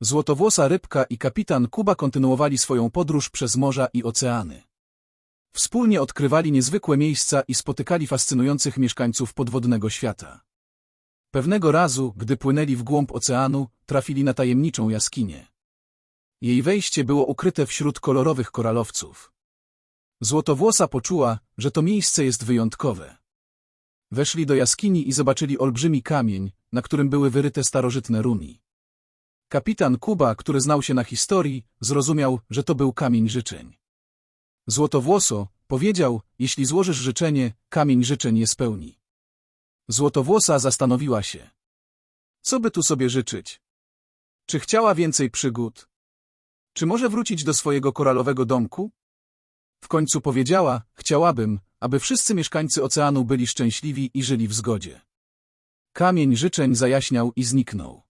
Złotowłosa rybka i kapitan Kuba kontynuowali swoją podróż przez morza i oceany. Wspólnie odkrywali niezwykłe miejsca i spotykali fascynujących mieszkańców podwodnego świata. Pewnego razu, gdy płynęli w głąb oceanu, trafili na tajemniczą jaskinię. Jej wejście było ukryte wśród kolorowych koralowców. Złotowłosa poczuła, że to miejsce jest wyjątkowe. Weszli do jaskini i zobaczyli olbrzymi kamień, na którym były wyryte starożytne runy. Kapitan Kuba, który znał się na historii, zrozumiał, że to był kamień życzeń. Złotowłoso, powiedział, jeśli złożysz życzenie, kamień życzeń je spełni. Złotowłosa zastanowiła się. Co by tu sobie życzyć? Czy chciała więcej przygód? Czy może wrócić do swojego koralowego domku? W końcu powiedziała, chciałabym, aby wszyscy mieszkańcy oceanu byli szczęśliwi i żyli w zgodzie. Kamień życzeń zajaśniał i zniknął.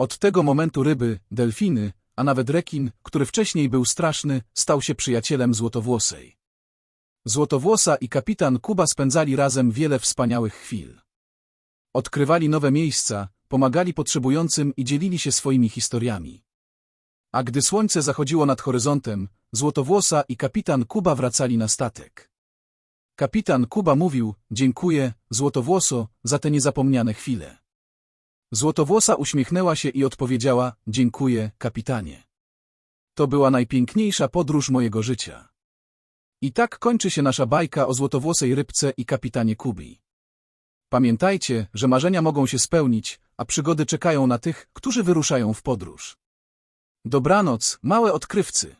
Od tego momentu ryby, delfiny, a nawet rekin, który wcześniej był straszny, stał się przyjacielem Złotowłosej. Złotowłosa i kapitan Kuba spędzali razem wiele wspaniałych chwil. Odkrywali nowe miejsca, pomagali potrzebującym i dzielili się swoimi historiami. A gdy słońce zachodziło nad horyzontem, Złotowłosa i kapitan Kuba wracali na statek. Kapitan Kuba mówił, dziękuję, Złotowłoso, za te niezapomniane chwile. Złotowłosa uśmiechnęła się i odpowiedziała, dziękuję, kapitanie. To była najpiękniejsza podróż mojego życia. I tak kończy się nasza bajka o złotowłosej rybce i kapitanie Kubi. Pamiętajcie, że marzenia mogą się spełnić, a przygody czekają na tych, którzy wyruszają w podróż. Dobranoc, małe odkrywcy.